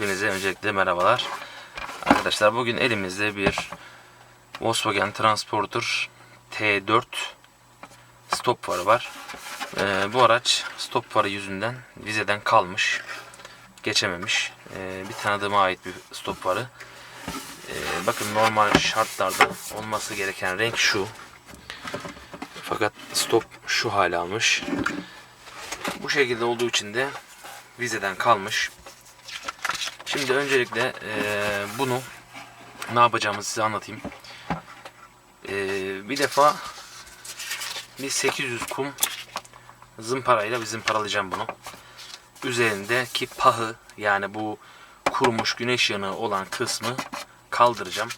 Hepinize öncelikle merhabalar. Arkadaşlar bugün elimizde bir Volkswagen Transporter T4 stop farı var. Ee, bu araç stop farı yüzünden vizeden kalmış. Geçememiş. Ee, bir tanıdığıma ait bir stop farı. Ee, bakın normal şartlarda olması gereken renk şu. Fakat stop şu hale almış. Bu şekilde olduğu için de vizeden kalmış. Şimdi öncelikle eee, bunu ne yapacağımızı size anlatayım. Eee, bir defa bir 800 kum zımparayla bir zımparalayacağım bunu. Üzerindeki pahı yani bu kurumuş güneş yanığı olan kısmı kaldıracağım.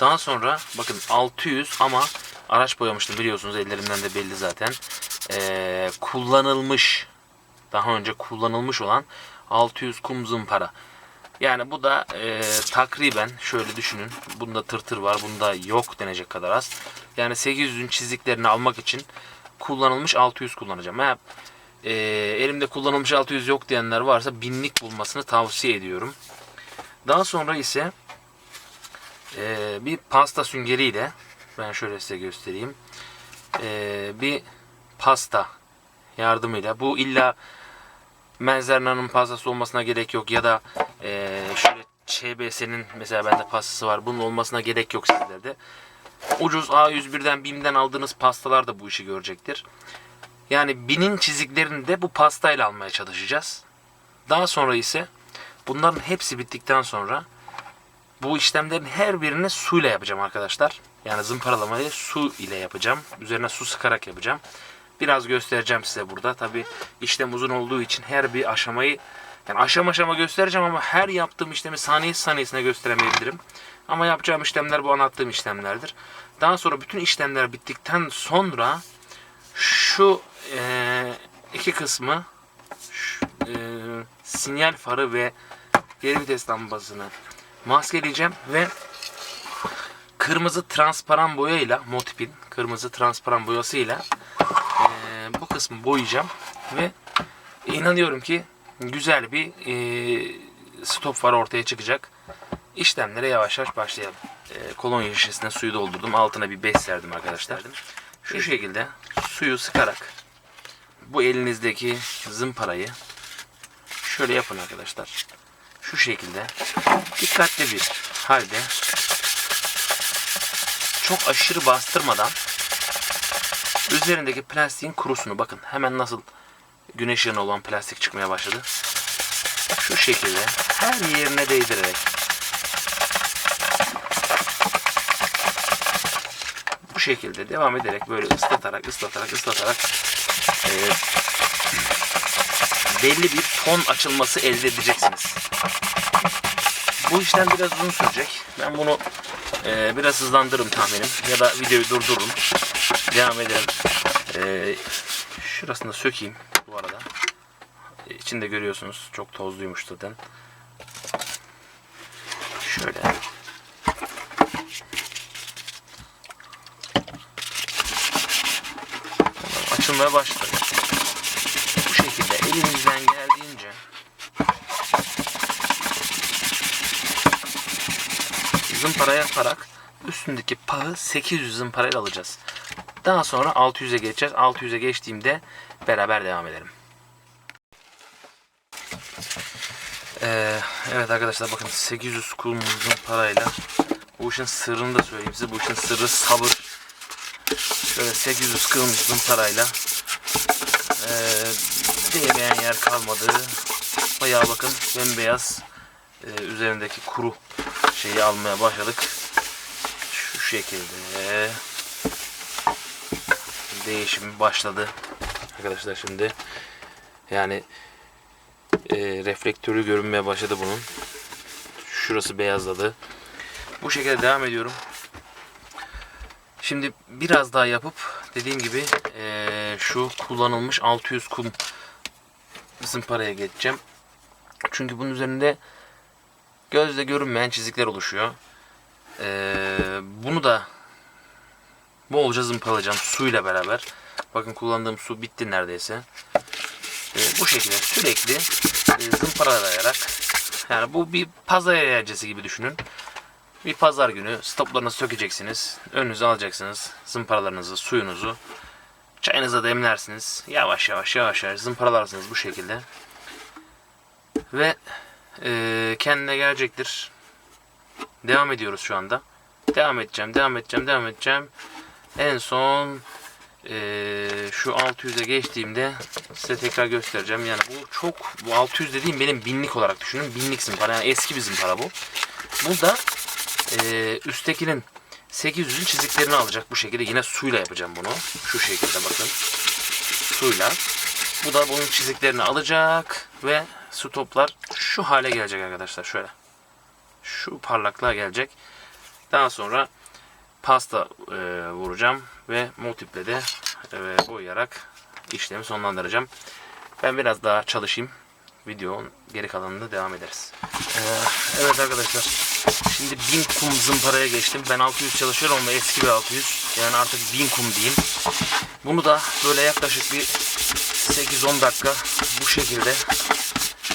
Daha sonra bakın 600 ama araç boyamıştım biliyorsunuz ellerimden de belli zaten. Eee, kullanılmış daha önce kullanılmış olan 600 kum zımpara. Yani bu da e, takriben şöyle düşünün. Bunda tırtır var. Bunda yok denecek kadar az. Yani 800'ün çiziklerini almak için kullanılmış 600 kullanacağım. Ha, e, elimde kullanılmış 600 yok diyenler varsa binlik bulmasını tavsiye ediyorum. Daha sonra ise e, bir pasta süngeriyle ben şöyle size göstereyim. E, bir pasta yardımıyla bu illa Menzerna'nın pastası olmasına gerek yok ya da eee şöyle ÇBS'nin mesela bende pastası var. Bunun olmasına gerek yok sizlerde. Ucuz A101'den BİM'den aldığınız pastalar da bu işi görecektir. Yani binin çiziklerini de bu pastayla almaya çalışacağız. Daha sonra ise bunların hepsi bittikten sonra bu işlemlerin her birini suyla yapacağım arkadaşlar. Yani zımparalamayı su ile yapacağım. Üzerine su sıkarak yapacağım. Biraz göstereceğim size burada. Tabi işlem uzun olduğu için her bir aşamayı yani aşama aşama göstereceğim ama her yaptığım işlemi saniye saniyesine gösteremeyebilirim. Ama yapacağım işlemler bu anlattığım işlemlerdir. Daha sonra bütün işlemler bittikten sonra şu eee, iki kısmı şu, eee, sinyal farı ve geri vites lambasını maskeleyeceğim ve kırmızı transparan boyayla Motip'in kırmızı transparan boyasıyla bu kısmı boyayacağım ve inanıyorum ki güzel bir eee, stop far ortaya çıkacak. İşlemlere yavaş yavaş başlayalım. Eee, kolonya şişesine suyu doldurdum. Altına bir bez serdim arkadaşlar. Şu şekilde suyu sıkarak bu elinizdeki zımparayı şöyle yapın arkadaşlar. Şu şekilde dikkatli bir halde çok aşırı bastırmadan üzerindeki plastiğin kurusunu bakın hemen nasıl güneş yanı olan plastik çıkmaya başladı. Şu şekilde her yerine değdirerek bu şekilde devam ederek böyle ıslatarak ıslatarak ıslatarak e, belli bir ton açılması elde edeceksiniz. Bu işlem biraz uzun sürecek. Ben bunu e, biraz hızlandırırım tahminim. Ya da videoyu durdururum. Devam edelim. E, şurasını da sökeyim bu arada. E, içinde görüyorsunuz. Çok tozluymuş zaten. Şöyle. Açılmaya başladı. Bu şekilde elimizden geldiğince zımpara yaparak üstündeki pağı 800 zımparayla alacağız. Daha sonra 600'e geçeceğiz. 600'e geçtiğimde beraber devam edelim. Ee, evet arkadaşlar bakın 800 kum zımparayla bu işin sırrını da söyleyeyim size. Bu işin sırrı sabır. Şöyle 800 kum zımparayla ee, değmeyen yer kalmadı. Bayağı bakın bembeyaz ee, üzerindeki kuru şeyi almaya başladık. Şu şekilde değişim başladı. Arkadaşlar şimdi yani e, reflektörü görünmeye başladı bunun. Şurası beyazladı. Bu şekilde devam ediyorum. Şimdi biraz daha yapıp dediğim gibi e, şu kullanılmış 600 kum zımparaya geçeceğim. Çünkü bunun üzerinde gözle görünmeyen çizikler oluşuyor. Ee, bunu da bolca zımpalayacağım suyla beraber. Bakın kullandığım su bitti neredeyse. Ee, bu şekilde sürekli e, zımparalayarak Yani bu bir pazar eğlencesi gibi düşünün. Bir pazar günü stoplarınızı sökeceksiniz. Önünüze alacaksınız. Zımparalarınızı, suyunuzu. Çayınıza demlersiniz. Yavaş yavaş yavaş yavaş zımparalarsınız bu şekilde. Ve eee, kendine gelecektir. Devam ediyoruz şu anda. Devam edeceğim, devam edeceğim, devam edeceğim. En son eee, şu 600'e geçtiğimde size tekrar göstereceğim. Yani bu çok, bu 600 dediğim benim binlik olarak düşünün. Binlik zımpara, yani eski bir zımpara bu. Bu da eee üsttekinin 800'ün çiziklerini alacak bu şekilde. Yine suyla yapacağım bunu. Şu şekilde bakın. Suyla. Bu da bunun çiziklerini alacak ve stoplar şu hale gelecek arkadaşlar. Şöyle. Şu parlaklığa gelecek. Daha sonra pasta e, vuracağım ve multiple de e, boyayarak işlemi sonlandıracağım. Ben biraz daha çalışayım. Videonun geri kalanında devam ederiz. Ee, evet arkadaşlar. Şimdi 1000 kum zımparaya geçtim. Ben 600 çalışıyorum ama eski bir 600. Yani artık 1000 kum diyeyim. Bunu da böyle yaklaşık bir 8-10 dakika bu şekilde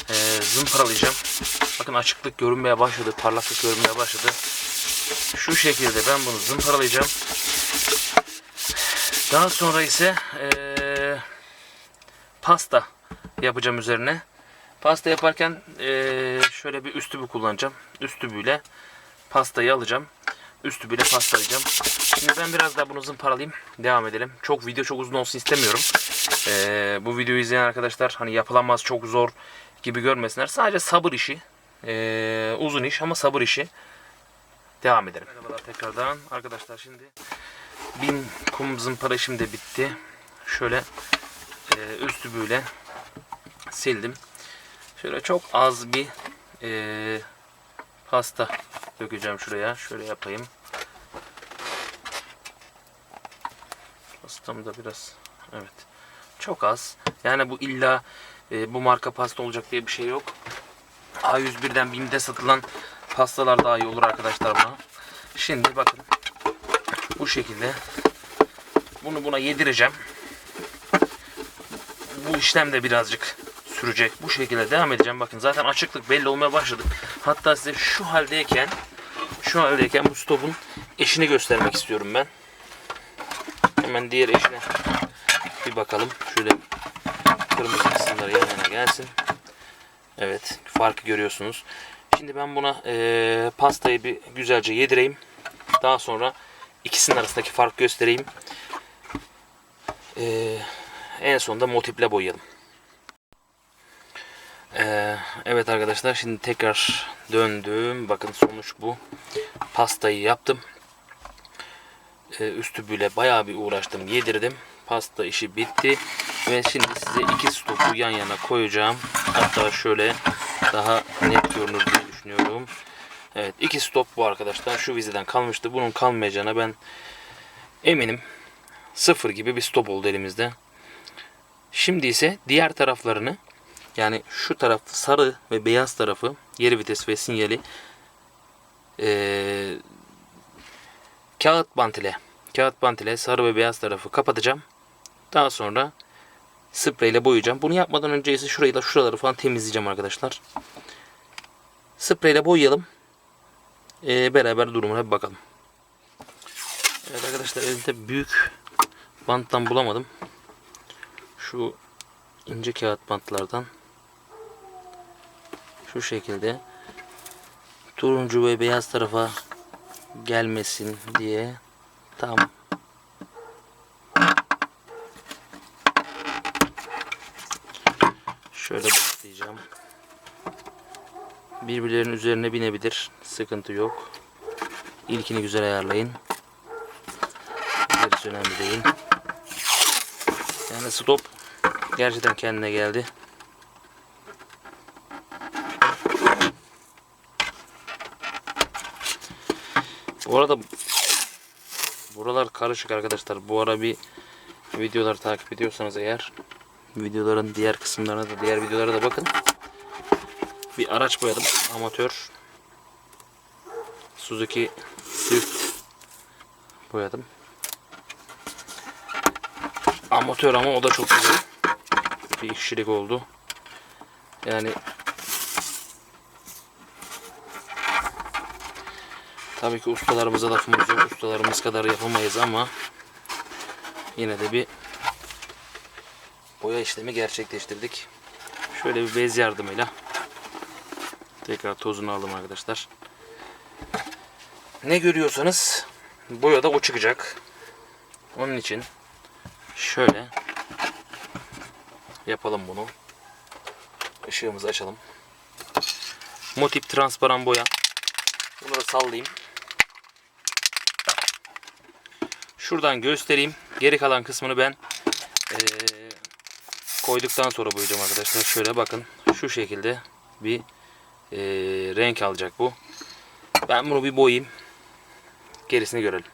e, zımparalayacağım. Bakın açıklık görünmeye başladı. Parlaklık görünmeye başladı. Şu şekilde ben bunu zımparalayacağım. Daha sonra ise eee, pasta yapacağım üzerine. Pasta yaparken eee, şöyle bir üst tübü kullanacağım. Üst tübüyle pastayı alacağım. Üst tübüyle pastalayacağım. Şimdi ben biraz daha bunu zımparalayayım. Devam edelim. Çok video çok uzun olsun istemiyorum. Eee, bu videoyu izleyen arkadaşlar hani yapılamaz çok zor gibi görmesinler. Sadece sabır işi. Eee, uzun iş ama sabır işi. Devam edelim. Merhabalar tekrardan. Arkadaşlar şimdi bin kum zımpara işim de bitti. Şöyle e, üst tübüyle sildim. Şöyle çok az bir e, pasta dökeceğim şuraya. Şöyle yapayım. Pastam da biraz evet. Çok az. Yani bu illa e, bu marka pasta olacak diye bir şey yok. A101'den BİM'de satılan pastalar daha iyi olur arkadaşlar buna. Şimdi bakın bu şekilde bunu buna yedireceğim. Bu işlem de birazcık sürecek. Bu şekilde devam edeceğim. Bakın zaten açıklık belli olmaya başladı. Hatta size şu haldeyken şu haldeyken bu stopun eşini göstermek istiyorum ben. Hemen diğer eşine bir bakalım. Şöyle kırmızı kısımları yan yana gelsin. Evet farkı görüyorsunuz. Şimdi ben buna eee, pastayı bir güzelce yedireyim. Daha sonra ikisinin arasındaki fark göstereyim. Eee, en sonunda motifle boyayalım. Eee, evet arkadaşlar şimdi tekrar döndüm. Bakın sonuç bu. Pastayı yaptım. Eee üstü böyle bayağı bir uğraştım. Yedirdim. Pasta işi bitti. Ve şimdi size iki stopu yan yana koyacağım. Hatta şöyle daha net görünür diye düşünüyorum. Evet iki stop bu arkadaşlar. Şu vizeden kalmıştı. Bunun kalmayacağına ben eminim. Sıfır gibi bir stop oldu elimizde. Şimdi ise diğer taraflarını yani şu taraf sarı ve beyaz tarafı geri vites ve sinyali eee, kağıt bant ile kağıt bant ile sarı ve beyaz tarafı kapatacağım. Daha sonra spreyle boyayacağım. Bunu yapmadan önce ise şurayı da şuraları falan temizleyeceğim arkadaşlar. Spreyle boyayalım. Ee, beraber durumuna bir bakalım. Evet arkadaşlar elimde büyük banttan bulamadım. Şu ince kağıt bantlardan şu şekilde turuncu ve beyaz tarafa gelmesin diye tam şöyle bantlayacağım. Birbirlerinin üzerine binebilir. Sıkıntı yok. İlkini güzel ayarlayın. Gerisi önemli değil. Yani stop gerçekten kendine geldi. Bu arada buralar karışık arkadaşlar. Bu ara bir videolar takip ediyorsanız eğer videoların diğer kısımlarına da diğer videolara da bakın. Bir araç boyadım. Amatör Suzuki Swift boyadım. Amatör ama o da çok güzel. Bir kişilik oldu. Yani Tabii ki ustalarımıza lafımız yok. Ustalarımız kadar yapamayız ama yine de bir boya işlemi gerçekleştirdik. Şöyle bir bez yardımıyla tekrar tozunu aldım arkadaşlar. Ne görüyorsanız boyada o çıkacak. Onun için şöyle yapalım bunu. Işığımızı açalım. Motif transparan boya. Bunu da sallayayım. Şuradan göstereyim. Geri kalan kısmını ben eee, koyduktan sonra boyayacağım arkadaşlar. Şöyle bakın. Şu şekilde bir eee, renk alacak bu. Ben bunu bir boyayayım. Gerisini görelim.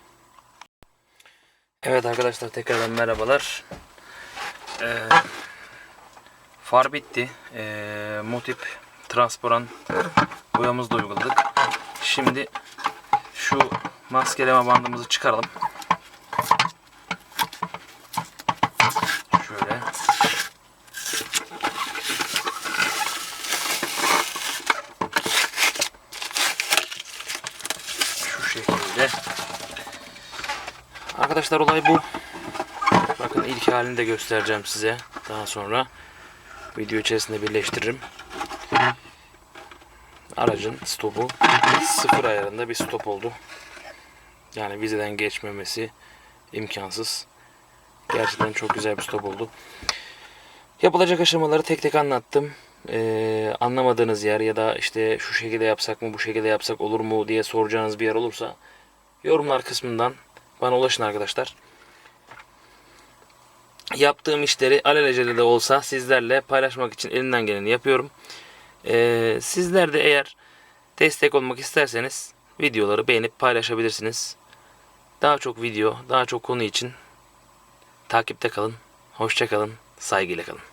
Evet arkadaşlar tekrardan merhabalar. Ee, far bitti. Ee, motif transparan boyamızı da uyguladık. Şimdi şu maskeleme bandımızı çıkaralım. Şöyle. Şu şekilde. Arkadaşlar olay bu. Bakın ilk halini de göstereceğim size. Daha sonra video içerisinde birleştiririm. Aracın stopu sıfır ayarında bir stop oldu. Yani vizeden geçmemesi imkansız. Gerçekten çok güzel bir stop oldu. Yapılacak aşamaları tek tek anlattım. Ee, anlamadığınız yer ya da işte şu şekilde yapsak mı bu şekilde yapsak olur mu diye soracağınız bir yer olursa yorumlar kısmından bana ulaşın arkadaşlar. Yaptığım işleri alelacele de olsa sizlerle paylaşmak için elimden geleni yapıyorum. Ee, sizler de eğer destek olmak isterseniz videoları beğenip paylaşabilirsiniz. Daha çok video, daha çok konu için takipte kalın. Hoşça kalın, saygıyla kalın.